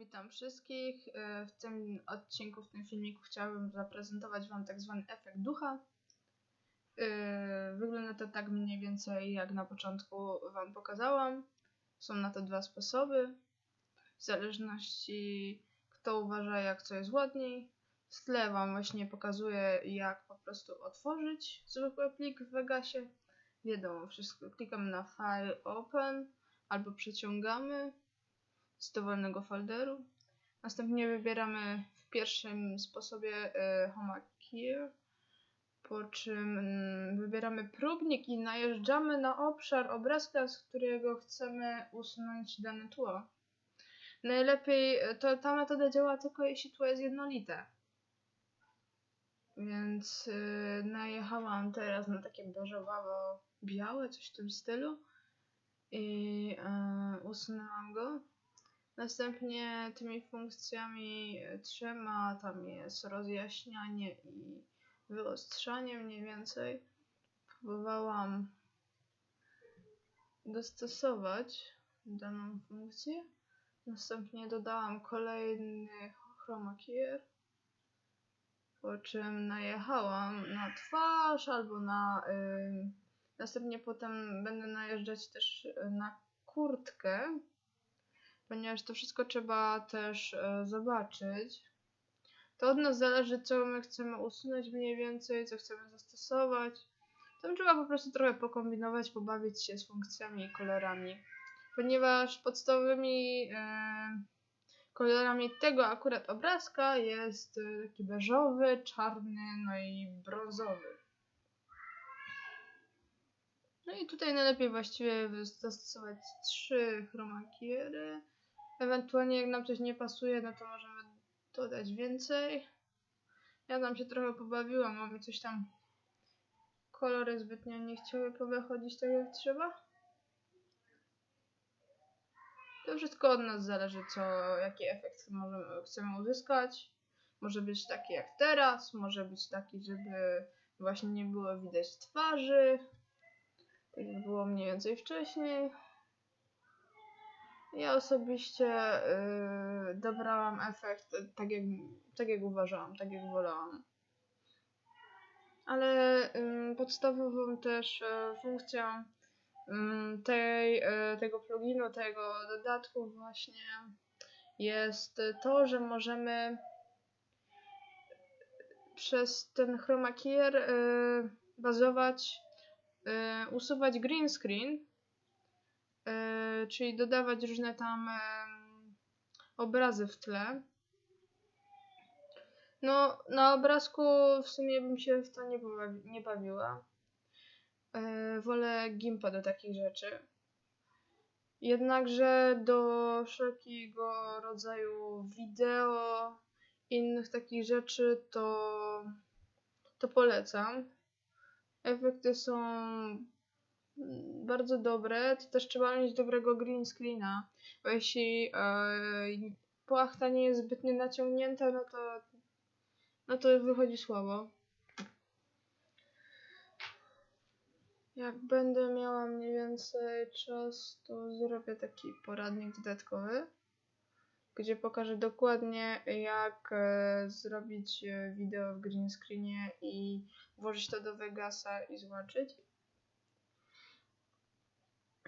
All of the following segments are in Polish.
Witam wszystkich. E, W tym odcinku, w tym filmiku chciałabym zaprezentować Wam tak zwany efekt ducha. E, Wygląda to tak mniej więcej jak na początku Wam pokazałam. Są na to dwa sposoby. W zależności kto uważa jak co jest ładniej. W tle Wam właśnie pokazuję jak po prostu otworzyć zwykły plik w Vegasie. Wiadomo, wszystko klikamy na File Open albo przeciągamy z dowolnego folderu. Następnie wybieramy w pierwszym sposobie e, Home po czym mm, wybieramy próbnik i najeżdżamy na obszar obrazka, z którego chcemy usunąć dane tło. Najlepiej e, to ta metoda działa tylko jeśli tło jest jednolite. Więc e, najechałam teraz na takie beżowawo-białe, coś w tym stylu i e, usunęłam go. Następnie tymi funkcjami trzema tam jest rozjaśnianie i wyostrzanie mniej więcej. Próbowałam dostosować daną funkcję. Następnie dodałam kolejny chroma keyer, po czym najechałam na twarz albo na... następnie potem będę najeżdżać też na kurtkę, ponieważ to wszystko trzeba też e, zobaczyć. To od nas zależy, co my chcemy usunąć mniej więcej, co chcemy zastosować. Tam trzeba po prostu trochę pokombinować, pobawić się z funkcjami i kolorami. Ponieważ podstawowymi e, kolorami tego akurat obrazka jest e, taki beżowy, czarny, no i brązowy. No i tutaj najlepiej właściwie zastosować trzy chromakiery. Ewentualnie jak nam coś nie pasuje, no to możemy dodać więcej. Ja tam się trochę pobawiłam, bo mi coś tam kolory zbytnio nie chciały powychodzić tak jak trzeba. To wszystko od nas zależy, co, jaki efekt możemy, chcemy uzyskać. Może być taki jak teraz, może być taki, żeby właśnie nie było widać twarzy. Tak jak było mniej więcej wcześniej. Ja osobiście yy, dobrałam efekt tak jak, tak jak uważałam, tak jak wolałam. Ale yy, podstawową też yy, funkcją yy, tej, yy, tego pluginu, tego dodatku właśnie jest to, że możemy przez ten chroma keyer yy, bazować, usuwać green screen czyli dodawać różne tam obrazy w tle. No, na obrazku w sumie bym się w to nie, pobawi- nie bawiła. Yy, wolę Gimpa do takich rzeczy. Jednakże do wszelkiego rodzaju wideo, innych takich rzeczy to, to polecam. Efekty są bardzo dobre, to też trzeba mieć dobrego green screena, bo jeśli e, płachta nie jest zbytnio naciągnięta, no to, no to wychodzi słabo. Jak będę miała mniej więcej czas, to zrobię taki poradnik dodatkowy, gdzie pokażę dokładnie jak e, zrobić e, wideo w green screenie i włożyć to do Vegasa i zobaczyć.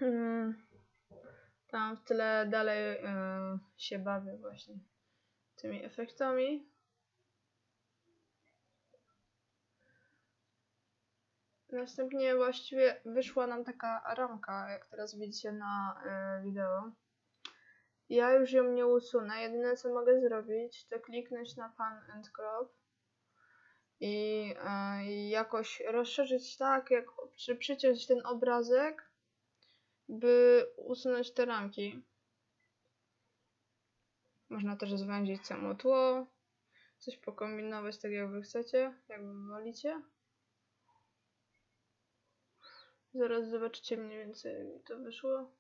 Mm, Tam w tyle dalej e, się bawię właśnie tymi efektami. Następnie właściwie wyszła nam taka ramka, jak teraz widzicie na e, wideo. Ja już ją nie usunę. Jedyne co mogę zrobić, to kliknąć na pan and crop i, i jakoś rozszerzyć tak, jak przy, przyciąć ten obrazek, by usunąć te ramki. Można też zwęzić samo tło, coś pokombinować tak jak wy chcecie, jak wy wolicie. Zaraz zobaczycie mniej więcej jak mi to wyszło.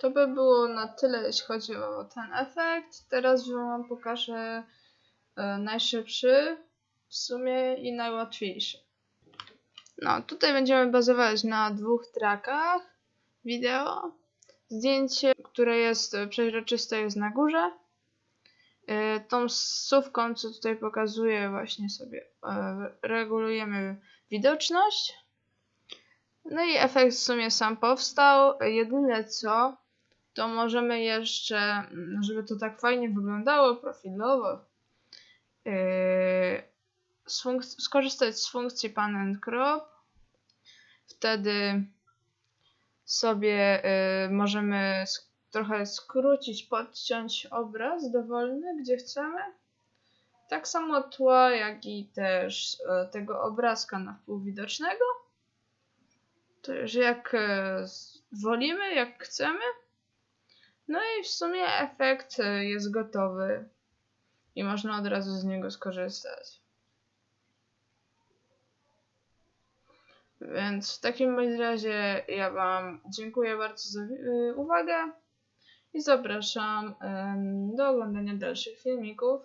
To by było na tyle, jeśli chodzi o ten efekt. Teraz Wam pokażę e, najszybszy w sumie i najłatwiejszy. No, tutaj będziemy bazować na dwóch trackach wideo. Zdjęcie, które jest przeźroczyste, jest na górze. E, Tą słówką, co tutaj pokazuję, właśnie sobie e, regulujemy widoczność. No i efekt w sumie sam powstał. Jedyne co, to możemy jeszcze, mm, żeby to tak fajnie wyglądało profilowo, yy, skorzystać z funkcji pan and crop. Wtedy sobie yy, możemy trochę skrócić, podciąć obraz dowolny, gdzie chcemy. Tak samo tła, jak i też e, tego obrazka na wpół widocznego. To już jak e, wolimy, jak chcemy. No i w sumie efekt e, jest gotowy i można od razu z niego skorzystać. Więc w takim razie ja Wam dziękuję bardzo za y, uwagę i zapraszam do oglądania dalszych filmików.